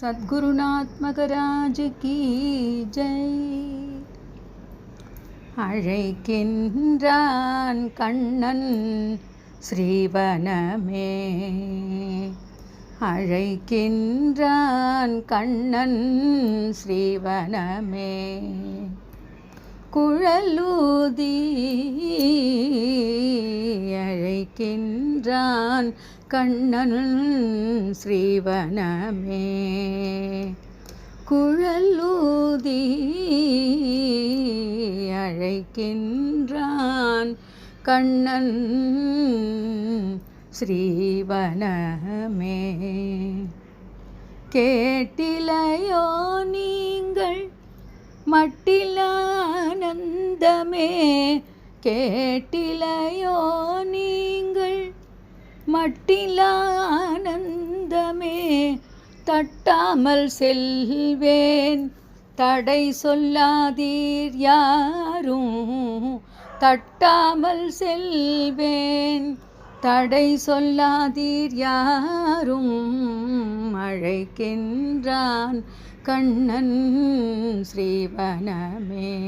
சத்குருநாத் கீ. ஜெய். அழைக்கின்றான் கண்ணன் ஸ்ரீவனமே. அழைக்கின்றான் கண்ணன் ஸ்ரீவனமே. குழலூதி அழைக்கின்றான் கண்ணன் ஸ்ரீவனமே. குழலூதி அழைக்கின்றான் கண்ணன் ஸ்ரீவனமே. கேட்டிலையோ நீங்கள் மட்டிலா மட்டிலானந்தமே கேட்டிலையோ நீங்கள்? மட்டில ஆனந்தமே தட்டாமல் செல்வேன். தடை சொல்லாதீர் யாரும். தட்டாமல் செல்வேன். தடை சொல்லாதீர் யாரும். அழைக்கின்றான் கண்ணன் ஸ்ரீவனமே.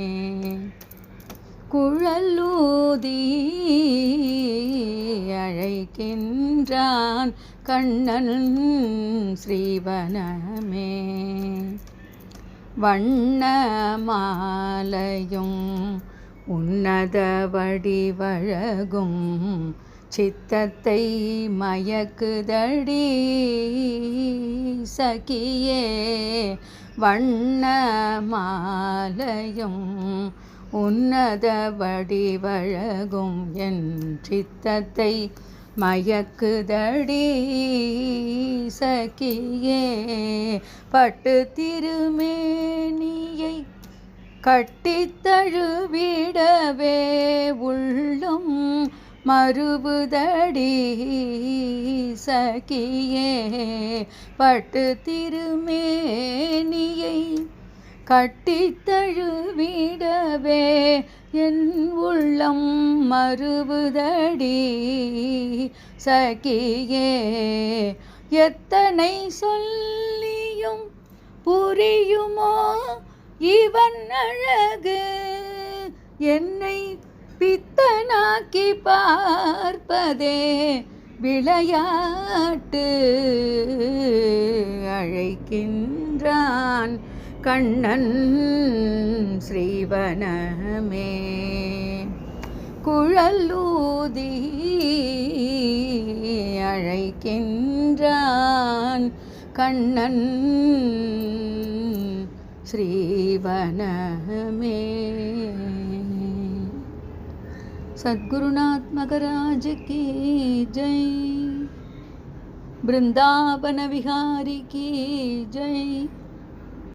குழலூதி அழைக்கின்றான் கண்ணன் ஸ்ரீவனமே. வண்ண மாலையும் உன்னத வடிவழகும் சித்தத்தை மயக்குதடி சகியே. வண்ண மாலையும் உன்னத வடிவழகும் என் சித்தத்தை மயக்குதடி சகியே. பட்டு திருமேனியை கட்டித் தழுவிடவே உள்ளும் மறுபுதடி சகியே. பட்டு திருமே கட்டித் தழுவிடவே என் உள்ளம் மறுபுதடி சகியே எத்தனை சொல்லியும் புரியுமோ? இவன் அழகு என்னை பித்தனாக்கி பார்ப்பதே விளையாட்டு அழைக்கின்றான் கண்ணன் ஸ்ரீவனமே குழலூதி அழைக்கின்றான் கண்ணன் ஸ்ரீவனமே सद्गुरुनाथ मगराज की जय वृंदावन विहारी की जय।